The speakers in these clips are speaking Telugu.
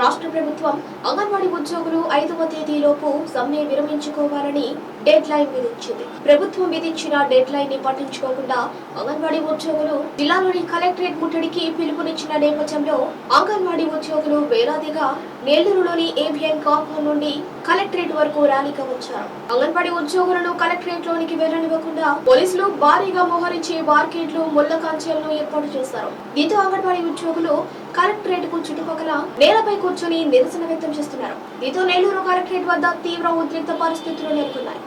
రాష్ట్ర ప్రభుత్వం అంగన్వాడీ ఉద్యోగులు ఐదవ తేదీలోపు సమ్మె విరమించుకోవాలని డెడ్ లైన్ విధించింది. ప్రభుత్వం విధించిన డెడ్ లైన్ని పట్టించుకోకుండా అంగన్వాడీ ఉద్యోగులు జిల్లాలోని కలెక్టరేట్ ముట్టడికి పిలుపునిచ్చిన నేపథ్యంలో అంగన్వాడీ ఉద్యోగులు వేలాదిగా నేలూరులోని ఏబిఎన్ కాంపౌండ్ నుండి కలెక్టరేట్ వరకు ర్యాలీగా వచ్చారు. అంగన్వాడీ ఉద్యోగులను కలెక్టరేట్ లోనికి వెళ్ళనివ్వకుండా పోలీసులు భారీగా మోహరించి బార్కెట్లు ముళ్ళ కాంచెలను ఏర్పాటు చేశారు. దీంతో అంగన్వాడీ ఉద్యోగులు కలెక్టరేట్కు చుట్టుపక్కల నేలపై కూర్చొని నిరసన వ్యక్తం చేస్తున్నారు. దీంతో నెల్లూరు కలెక్టరేట్ వద్ద తీవ్ర ఉద్రిక్త పరిస్థితులు నెలకొన్నాయి.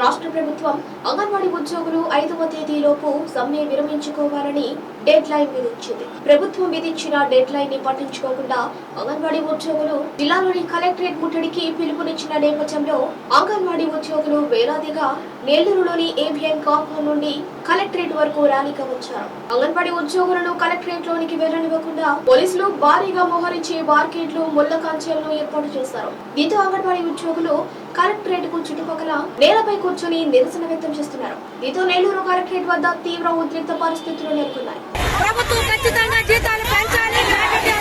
రాష్ట్ర ప్రభుత్వం అంగన్వాడీ ఉద్యోగులు ఐదవ తేదీలోపు సమ్మె విరమించుకోవాలని డెడ్ లైన్ విధించింది ప్రభుత్వం విధించిన డెడ్ లైన్ని పట్టించుకోకుండా అంగన్వాడీ ఉద్యోగులు జిల్లాలోని కలెక్టరేట్ ముట్టడికి పిలుపునిచ్చిన నేపథ్యంలో అంగన్వాడీ ఉద్యోగులు వేలాదిగా నేలూరులోని ఏబిఎన్ కాంపౌండ్ నుండి కలెక్టరేట్ వరకు ర్యాలీగా వచ్చారు. అంగన్వాడీ ఉద్యోగులను కలెక్టరేట్ లోనికి వెళ్ళనివ్వకుండా పోలీసులు భారీగా మోహరించి బార్కెట్లు ముళ్ళ కాంచెలను ఏర్పాటు చేశారు. దీంతో అంగన్వాడీ ఉద్యోగులు కలెక్టరేట్కు చుట్టుపక్కల నేలపై కూర్చొని నిరసన వ్యక్తం చేస్తున్నారు. దీంతో నెల్లూరు కలెక్టరేట్ వద్ద తీవ్ర ఉద్రిక్త పరిస్థితులు నెలకొన్నాయి. ప్రభుత్వం ఖచ్చితంగా జీతాలు పెంచాలి. గ్రాట్యుటీ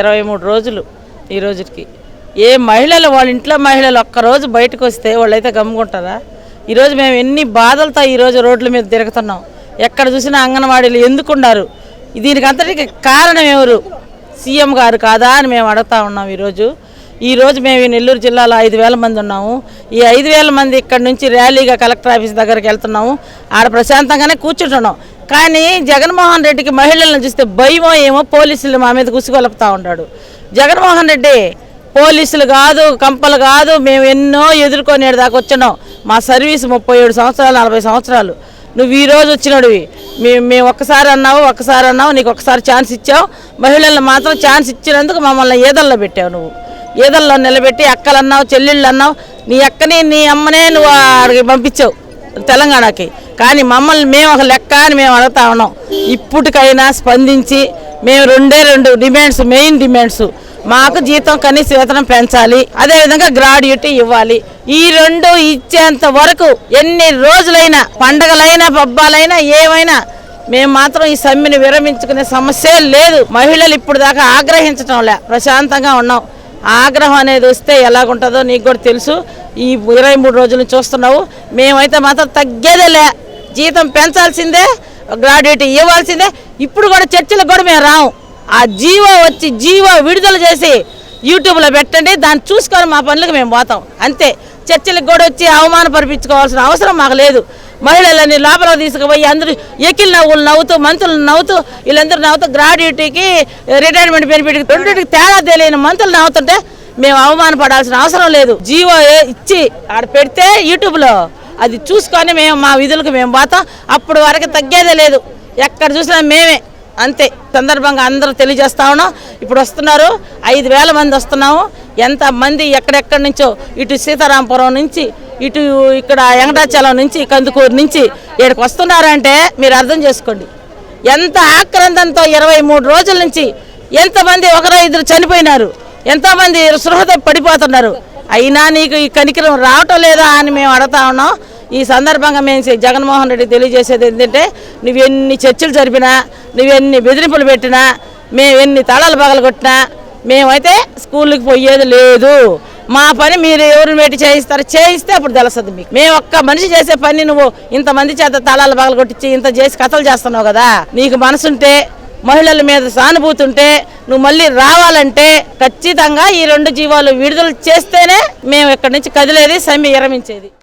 ఇరవై మూడు రోజులు ఈ రోజుకి. ఏ మహిళలు వాళ్ళ ఇంట్లో మహిళలు ఒక్కరోజు బయటకు వస్తే వాళ్ళైతే గమ్ముకుంటారా? ఈరోజు మేము ఎన్ని బాధలతో ఈరోజు రోడ్ల మీద తిరుగుతున్నాం. ఎక్కడ చూసినా అంగన్వాడీలు ఎందుకున్నారు దీనికి అంతటికి కారణం ఎవరు? సీఎం గారు కాదా అని మేము అడుగుతా ఉన్నాం ఈరోజు ఈరోజు మేము నెల్లూరు జిల్లాలో ఐదు వేల మంది ఉన్నాము. ఈ ఐదు వేల మంది ఇక్కడ నుంచి ర్యాలీగా కలెక్టర్ ఆఫీస్ దగ్గరికి వెళ్తున్నాము. ఆడ ప్రశాంతంగానే కూర్చుంటున్నాం. కానీ జగన్మోహన్ రెడ్డికి మహిళలను చూస్తే భయమో ఏమో పోలీసులు మా మీద కుసిగొలుపుతా ఉంటాడు జగన్మోహన్ రెడ్డి పోలీసులు కాదు కంపలు కాదు మేము ఎన్నో ఎదుర్కొని దాకా వచ్చినాం మా సర్వీస్ ముప్పై ఏడు సంవత్సరాలు నలభై సంవత్సరాలు. నువ్వు ఈ రోజు వచ్చినడివి. మేము మేము ఒక్కసారి అన్నావు ఒక్కసారి అన్నావు నీకు ఒకసారి ఛాన్స్ ఇచ్చావు. మహిళలను మాత్రం ఛాన్స్ ఇచ్చినందుకు మమ్మల్ని ఏదల్లో పెట్టావు నువ్వు? ఏదల్లో నిలబెట్టి అక్కలన్నావు చెల్లెళ్ళు అన్నావు నీ అక్కని నీ అమ్మనే నువ్వు ఆడికి పంపించావు తెలంగాణకి. కానీ మమ్మల్ని మేము ఒక లెక్క అని మేము అడుగుతా ఉన్నాం. ఇప్పటికైనా స్పందించి మేము రెండే రెండు డిమాండ్స్ మెయిన్ డిమాండ్స్. మాకు జీతం కనీస వేతనం పెంచాలి అదేవిధంగా గ్రాడ్యుటీ ఇవ్వాలి. ఈ రెండు ఇచ్చేంత వరకు ఎన్ని రోజులైనా పండగలైనా పబ్బాలైనా ఏమైనా మేము మాత్రం ఈ సమ్మెను విరమించుకునే సమస్య లేదు. మహిళలు ఇప్పుడు దాకా ఆగ్రహించడం లే ప్రశాంతంగా ఉన్నాం. ఆగ్రహం అనేది వస్తే ఎలాగుంటుందో నీకు కూడా తెలుసు. ఈ ఇరవై మూడు రోజులు చూస్తున్నావు. మేమైతే మాత్రం తగ్గేదే లే. జీతం పెంచాల్సిందే గ్రాడ్యుయేట్ ఇవ్వాల్సిందే. ఇప్పుడు కూడా చర్చలకు కూడా మేము రాము ఆ జీవో వచ్చి జీవో విడుదల చేసి యూట్యూబ్లో పెట్టండి. దాన్ని చూసుకొని మా పనులకు మేము పోతాం. అంతే. చర్చలకు కూడా వచ్చి అవమానపరిపించుకోవాల్సిన అవసరం మాకు లేదు. మహిళలని లోపల తీసుకుపోయి అందరూ ఎకిల్ నవ్వులు నవ్వుతూ మంత్రులు నవ్వుతూ వీళ్ళందరూ నవ్వుతూ గ్రాడ్యుయేటీకి రిటైర్మెంట్ బెనిఫిట్కి రెండింటికి తేడా తెలియని మంత్రులు నవ్వుతుంటే మేము అవమానపడాల్సిన అవసరం లేదు. జీవో ఇచ్చి ఆడ పెడితే యూట్యూబ్లో అది చూసుకొని మేము మా విధులకు మేము పోతాం. అప్పుడు వరకు తగ్గేదే లేదు. ఎక్కడ చూసినా మేమే. అంతే. సందర్భంగా అందరూ తెలియజేస్తా ఉన్నాం. ఇప్పుడు వస్తున్నారు. ఐదు వేల మంది వస్తున్నాము. ఎంత మంది ఎక్కడెక్కడి నుంచో? ఇటు సీతారాంపురం నుంచి ఇటు ఇక్కడ వెంకటాచలం నుంచి కందుకూరు నుంచి ఇక్కడికి వస్తున్నారంటే మీరు అర్థం చేసుకోండి. ఎంత ఆక్రందంతో ఇరవై మూడు రోజుల నుంచి ఎంతమంది ఒకరు ఇద్దరు చనిపోయినారు ఎంతమంది సృహత పడిపోతున్నారు. అయినా నీకు ఈ కనికరం రావటం లేదా అని మేము అడుగుతా ఉన్నాం. ఈ సందర్భంగా మేము జగన్మోహన్ రెడ్డి తెలియజేసేది ఏంటంటే నువ్వెన్ని చర్చలు జరిపినా నువ్వెన్ని బెదిరింపులు పెట్టినా మేము ఎన్ని తళాలు పగలగొట్టినా మేమైతే స్కూల్కి పోయేది లేదు. మా పని మీరు ఎవరు పెట్టి చేయిస్తారు చేయిస్తే అప్పుడు తెలుస్తుంది మీకు. మేము ఒక్క మనిషి చేసే పని నువ్వు ఇంతమంది చేత తలాలు పగలు కొట్టించి ఇంత చేసి కథలు చేస్తున్నావు కదా? నీకు మనసుంటే మహిళల మీద సానుభూతి ఉంటే నువ్వు మళ్ళీ రావాలంటే ఖచ్చితంగా ఈ రెండు జీవాలు విడుదల చేస్తేనే మేము ఇక్కడి నుంచి కదిలేది సమ్మె విరమించేది.